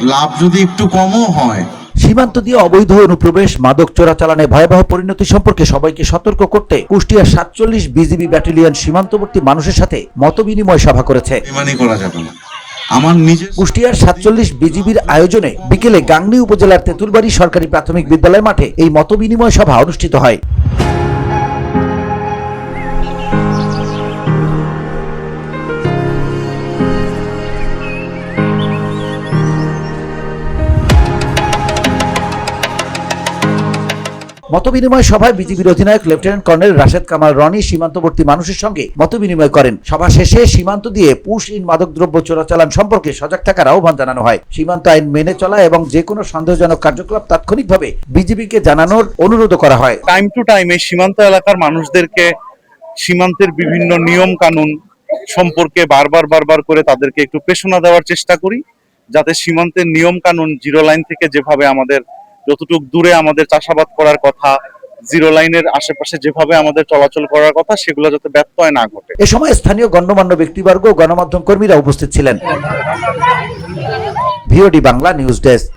লাভ যদি একটু কমও হয়। সীমান্ত দিয়ে অবৈধ অনুপ্রবেশ মাদক চোরাচালানে ভয়াবহ পরিণতি সম্পর্কে সবাইকে সতর্ক করতে কুষ্টিয়ার সাতচল্লিশ বিজিবি ব্যাটালিয়ন সীমান্তবর্তী মানুষের সাথে মতবিনিময় সভা করেছে। করা যাবে না। আমার নিজের কুষ্টিয়ার সাতচল্লিশ বিজিবির আয়োজনে বিকেলে গাংনী উপজেলার তেঁতুলবাড়ি সরকারি প্রাথমিক বিদ্যালয় মাঠে এই মতবিনিময় সভা অনুষ্ঠিত হয়। মতবিনিময় সভায় বিজিবির অধিনায়ক লেফটেন্যান্ট কর্নেল রাশেদ কামাল রনি সীমান্তবর্তী মানুষের সঙ্গে মতবিনিময় করেন। সভা শেষে সীমান্ত দিয়ে পুশ ইন মাদকদ্রব্য চোরাচালান সম্পর্কে সজাগ থাকার আহ্বান জানানো হয়। সীমান্ত আইন মেনে চলা এবং যে কোনো সন্দেহজনক কার্যকলাপ তাৎক্ষণিকভাবে বিজিবিকে জানানোর অনুরোধ করা হয়। টাইম টু টাইম এই সীমান্ত এলাকার মানুষদেরকে সীমান্তের বিভিন্ন নিয়ম কানুন সম্পর্কে বারবার বারবার করে তাদেরকে একটু পেশনা দেওয়ার চেষ্টা করি, যাতে সীমান্তের নিয়ম কানুন জিরো লাইন থেকে যেভাবে আমাদের যতটুকু দূরে আমাদের চাষাবাদ করার কথা জিরো লাইনের আশেপাশে যেভাবে আমাদের চলাচল করার কথা, সেগুলো যাতে ব্যত্যয় না ঘটে। এ সময় স্থানীয় গণ্যমান্য ব্যক্তিবর্গ গণমাধ্যম কর্মীরা উপস্থিত ছিলেন। VOD Bangla news desk.